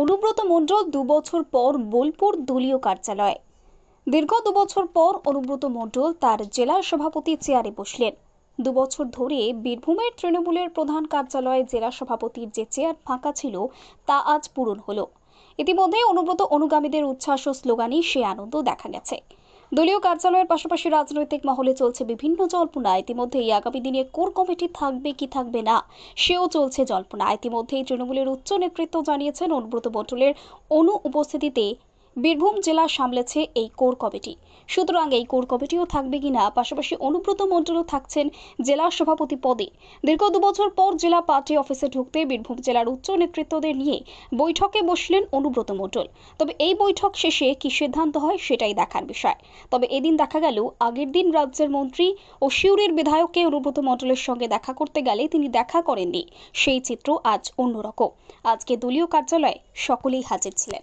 অনুব্রত মণ্ডল দুবছর পর বোলপুর দলীয় কার্যালয়ে। দীর্ঘ দুবছর পর অনুব্রত মণ্ডল তার জেলা সভাপতি চেয়ারে বসলেন। দুবছর ধরে বীরভূমের তৃণমূলের প্রধান কার্যালয়ে জেলা সভাপতির যে চেয়ার ফাঁকা ছিল, তা আজ পূরণ হল। ইতিমধ্যে অনুব্রত অনুগামীদের উচ্ছ্বাস ও স্লোগানে সে আনন্দ দেখা গেছে। দলীয় কার্যালয়ের পাশাপাশি রাজনৈতিক মহলে চলছে বিভিন্ন জল্পনা। ইতিমধ্যেই আগামী দিনে কোর কমিটি থাকবে কি থাকবে না, সেও চলছে জল্পনা। ইতিমধ্যেই তৃণমূলের উচ্চ নেতৃত্ব জানিয়েছেন অনুব্রত মণ্ডলের অনু উপস্থিতিতে বীরভূম জেলা সামলেছে এই কোর কমিটি। সুতরাং এই কোর কমিটিও থাকবে কিনা, পাশাপাশি অনুব্রত মণ্ডলও থাকছেন জেলা সভাপতি পদে। দীর্ঘ দুবছর পর জেলা পার্টি অফিসে ঢুকতে বীরভূম জেলার উচ্চ নেতৃত্বদের নিয়ে বৈঠকে বসলেন অনুব্রত মণ্ডল। তবে এই বৈঠক শেষে কি সিদ্ধান্ত হয় সেটাই দেখার বিষয়। তবে এদিন দেখা গেল, আগের দিন রাজ্যের মন্ত্রী ও শিউরের বিধায়ককে অনুব্রত মণ্ডলের সঙ্গে দেখা করতে গেলে তিনি দেখা করেননি। সেই চিত্র আজ অন্যরকম। আজকে দলীয় কার্যালয়ে সকলেই হাজির ছিলেন।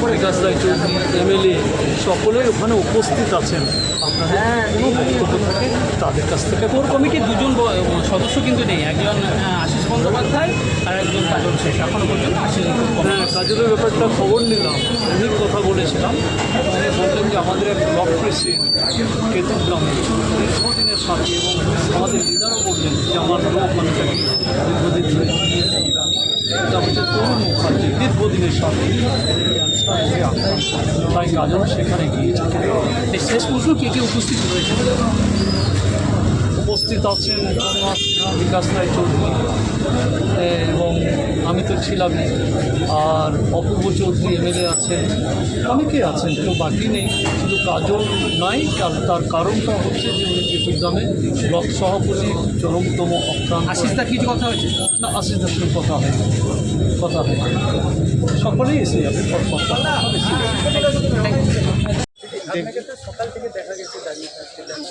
মন্ত্রী বিকাশ চৌধুরী এমএলএ সকলেই ওখানে উপস্থিত আছেন। আপনাদের কোনো বক্তব্য থাকে? তাদের কাছ থেকে কোর কমিটির দুজন সদস্য কিন্তু নেই। একজন আশিস বন্দ্যোপাধ্যায় আর একজন কাজল শেষ এখনও পর্যন্ত আসেনি কোর হ্যাঁ কাজের ব্যাপারটা খবর নিলাম। উনি কথা বলেছিলাম। উনি বললেন যে আমাদের এক ব্লক প্রেসিডেন্ট কেতুগ্রামে দীর্ঘদিনের সাথী এবং আমাদের লিডারও বললেন যে আমার লোক আমি তাকে দীর্ঘদিন ধরে। এটা হচ্ছে তরুণ মুখার্জি দীর্ঘদিনের সাথী। তাই কাজল সেখানে গিয়েছে শেষ প্রশ্ন কে কে উপস্থিত রয়েছে? উপস্থিত আছেন বিকাশ রায় চৌধুরী এবং আমি তো ছিলামই আর অপূর্ব চৌধুরী এমএলএ আছেন। অনেকে আছেন কেউ বাকি নেই। শুধু কাজল নাই তার কারণটা হচ্ছে যে উনি চট্টগ্রামে ব্লক সভাপতি চরমতম অক্রান্ত আশিস দা কিছু কথা হয়েছে? না আশিস দাসের সঙ্গে কথা হয় কথা হয় সকলেই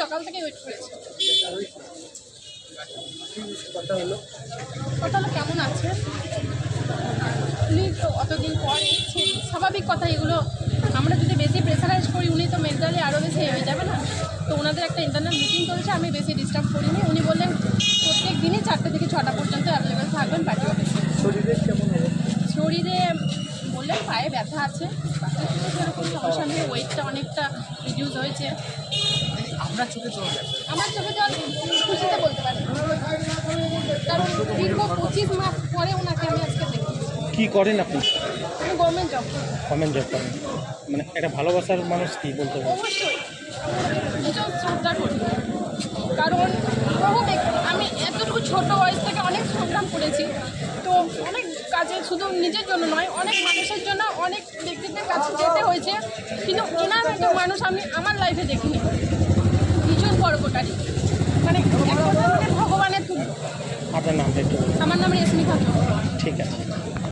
সকাল থেকে ওয়েট করেছি। কথা হলো কেমন আছে? উনি তো অতদিন পর এসেছেন স্বাভাবিক কথা এগুলো। আমরা যদি বেশি প্রেসারাইজ করি উনি তো মেন্টালি আরও বেশি হয়ে যাবে না। তো ওনাদের একটা ইন্টারনাল মিটিং চলছে আমি বেশি ডিস্টার্ব করিনি। উনি বললেন প্রত্যেক দিনই চারটে থেকে ছটা পর্যন্ত অ্যাভেলেবেল থাকবেন পার্টি অফিসে শরীরে বললেন পায়ে ব্যথা আছে। সেরকম সমস্যা নেই ওয়েটটা অনেকটা রিডিউস হয়েছে। আপনার চোখে চলে আমার চোখে জল খুশিতে বলতে পারি কারণ দীর্ঘ পঁচিশ মাস পরে ওনাকে আমি আজকে দেখি কি করেন আপনি? আমি গভর্নমেন্ট জব করি। কমেন্ট জব করেন। মানে একটা ভালোবাসার মানুষ কি বলতে পারে অবশ্যই। ভীষণ শ্রদ্ধা করি। কারণ বহু আমি এতটুকু ছোট বয়স থেকে অনেক সংগ্রাম করেছি। তো অনেক কাজে শুধু নিজের জন্য নয়, অনেক মানুষের জন্য অনেক ব্যক্তিদের কাছে যেতে হয়েছে। কিন্তু ওনার মতো মানুষ আমি আমার লাইফে দেখিনি। ভীষণ পরোপকারী